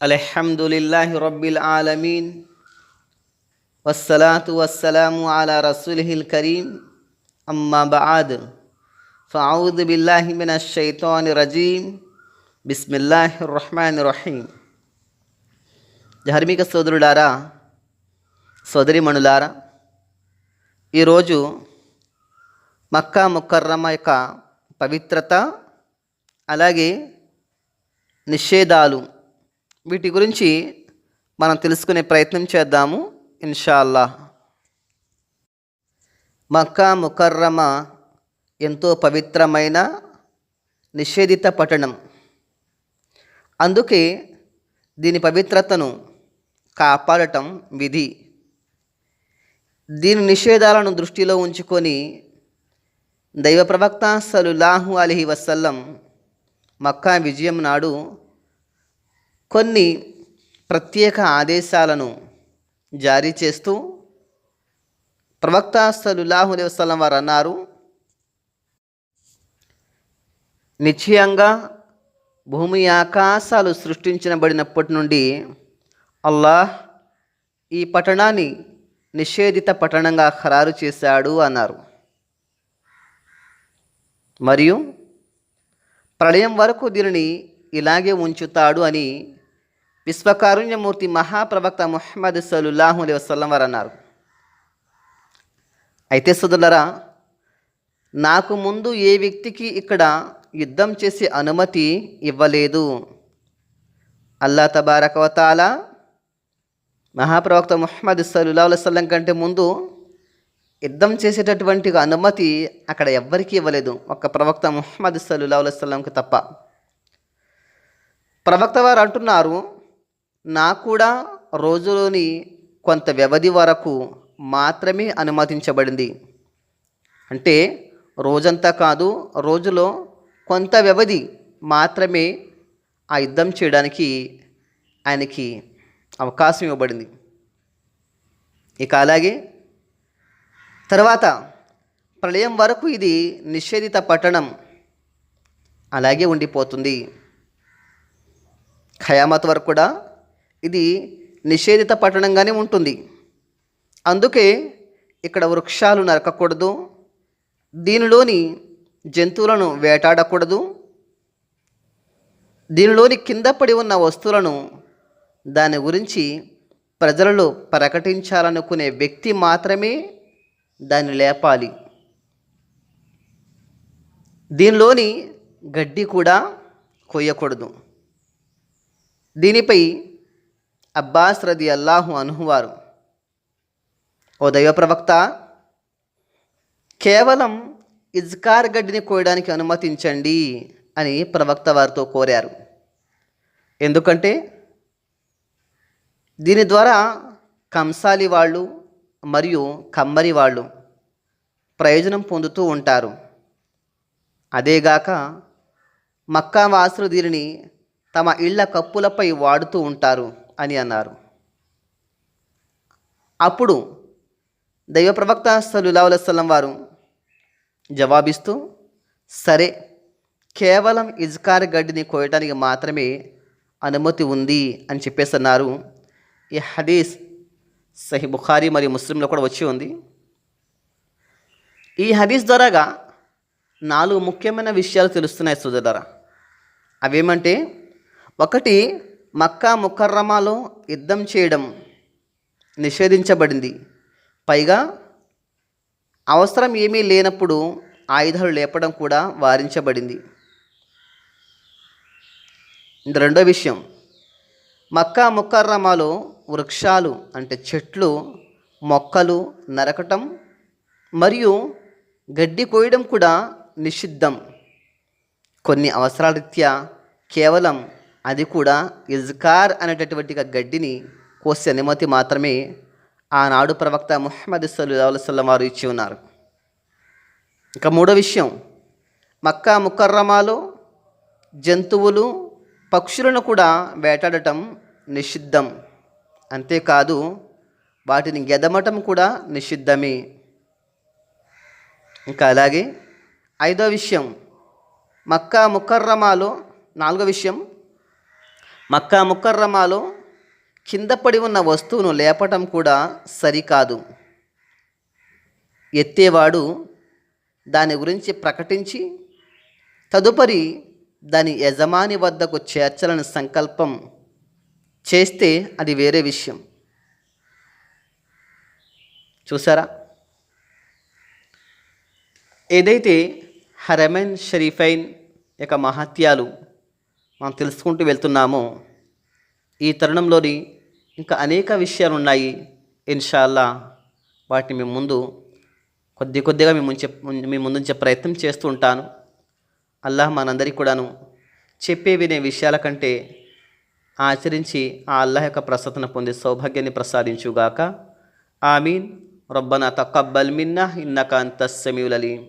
الحمد لله رب العالمين والصلاة والسلام على رسوله الكريم أما بعد فأعوذ بالله من الشيطان الرجيم بسم الله الرحمن الرحيم ధార్మిక సోదరులారా సోదరిమణులారా ఈరోజు మక్కా ముక్కర్రమ యొక్క పవిత్రత అలాగే నిషేధాలు వీటి గురించి మనం తెలుసుకునే ప్రయత్నం చేద్దాము ఇన్షాల్లా. మక్కా ముకర్రమ ఎంతో పవిత్రమైన నిషేధిత పట్టణం. అందుకే దీని పవిత్రతను కాపాడటం విధి. దీని నిషేధాలను దృష్టిలో ఉంచుకొని దైవ ప్రవక్త సలులాహు అలీ వసల్లం మక్కా విజయం నాడు కొన్ని ప్రత్యేక ఆదేశాలను జారీ చేస్తూ ప్రవక్త సలులాహు వసలం వారు అన్నారు నిశ్చయంగా భూమి ఆకాశాలు సృష్టించబడినప్పటి నుండి అల్లాహ్ ఈ పట్టణాన్ని నిషేధిత పట్టణంగా ఖరారు చేశాడు అన్నారు. మరియు ప్రళయం వరకు దీనిని ఇలాగే ఉంచుతాడు అని విశ్వకారుణ్యమూర్తి మహాప్రవక్త ముహమ్మద్ సలుల్లాహు అలీ వసల్లం వారు అన్నారు. అయితే సుదులరా నాకు ముందు ఏ వ్యక్తికి ఇక్కడ యుద్ధం చేసే అనుమతి ఇవ్వలేదు. అల్లా తబారకవతాల మహాప్రవక్త ముహమ్మద్ సలుల్లా వసల్లం కంటే ముందు యుద్ధం చేసేటటువంటి అనుమతి అక్కడ ఎవ్వరికీ ఇవ్వలేదు. ఒక ప్రవక్త ముహమ్మద్ సలుల్లా వసల్లంకి తప్ప. ప్రవక్త వారు అంటున్నారు నాకు కూడా రోజులోని కొంత వ్యవధి వరకు మాత్రమే అనుమతించబడింది. అంటే రోజంతా కాదు రోజులో కొంత వ్యవధి మాత్రమే ఆ యుద్ధం చేయడానికి ఆయనకి అవకాశం ఇవ్వబడింది. ఇక అలాగే తర్వాత ప్రళయం వరకు ఇది నిషేధిత పట్టణం అలాగే ఉండిపోతుంది. ఖయామత్ వరకు కూడా ఇది నిషేధిత పట్టణంగానే ఉంటుంది. అందుకే ఇక్కడ వృక్షాలు నరకకూడదు. దీనిలోని జంతువులను వేటాడకూడదు. దీనిలోని కింద పడి ఉన్న వస్తువులను దాని గురించి ప్రజలలో ప్రకటించాలనుకునే వ్యక్తి మాత్రమే దాన్ని లేపాలి. దీనిలోని గడ్డి కూడా కొయ్యకూడదు. దీనిపై అబ్బాస్ రది అల్లాహు అనుహువారు ఓ దైవ ప్రవక్త కేవలం ఇజ్కార్ గడ్డిని కోయడానికి అనుమతించండి అని ప్రవక్త వారితో కోరారు. ఎందుకంటే దీని ద్వారా కంసాలి వాళ్ళు మరియు కమ్మరి వాళ్ళు ప్రయోజనం పొందుతూ ఉంటారు. అదేగాక మక్కా వాసులు దీనిని తమ ఇళ్ళ కప్పులపై వాడుతూ ఉంటారు. అని అన్నారు. అప్పుడు దైవ ప్రవక్త సల్లుల్లా వారు జవాబిస్తూ సరే కేవలం ఇజ్కార్ గడ్డిని కోయటానికి మాత్రమే అనుమతి ఉంది అని చెప్పేసి అన్నారు. ఈ హదీస్ సహి బుఖారీ మరియు ముస్లింలో కూడా వచ్చి ఉంది. ఈ హదీస్ ద్వారాగా నాలుగు ముఖ్యమైన విషయాలు తెలుస్తున్నాయి సుజదర అవేమంటే ఒకటి మక్కా ముకర్రమాలో యుద్ధం చేయడం నిషేధించబడింది. పైగా అవసరం ఏమీ లేనప్పుడు ఆయుధాలు లేపడం కూడా వారించబడింది. రెండో విషయం. మక్కా ముకర్రమాలో వృక్షాలు అంటే చెట్లు మొక్కలు నరకటం మరియు గడ్డి కోయడం కూడా నిషిద్ధం. కొన్ని అవసరాలరీత్యా కేవలం అది కూడా ఇజ్కార్ అనేటటువంటి గడ్డిని కోసే అనుమతి మాత్రమే ఆనాడు ప్రవక్త ముహమ్మద్ సల్లాహం వారు ఇచ్చి ఉన్నారు. ఇంకా మూడో విషయం మక్కా ముకర్రమాలో జంతువులు పక్షులను కూడా వేటాడటం నిషిద్ధం. అంతేకాదు వాటిని గెదమటం కూడా నిషిద్ధమే. ఇంకా అలాగే ఐదో విషయం మక్కా ముకర్రమాలో నాలుగో విషయం మక్కా ముక్కర్రమాలో కింద పడి ఉన్న వస్తువును లేపటం కూడా సరికాదు. ఎత్తేవాడు దాని గురించి ప్రకటించి తదుపరి దాని యజమాని వద్దకు చేర్చాలని సంకల్పం చేస్తే అది వేరే విషయం. చూసారా ఏదైతే హరమైన్ షరీఫైన్ యొక్క మహత్యాలు మనం తెలుసుకుంటూ వెళ్తున్నామో. ఈ తరుణంలోని ఇంకా అనేక విషయాలు ఉన్నాయి. ఇన్షాల్లా వాటిని మీ ముందు కొద్ది కొద్దిగా మీ ముందు చెప్ మీ ముందుంచే ప్రయత్నం చేస్తూ ఉంటాను. అల్లాహ్ మనందరికీ కూడాను చెప్పే వినే విషయాల కంటే ఆచరించి ఆ అల్లాహ్ యొక్క ప్రసతన పొందే సౌభాగ్యాన్ని ప్రసాదించుగాక. ఆమీన్. రబ్బనా తకబ్బల్ మిన్నా ఇన్నక అంత సమీవులలీం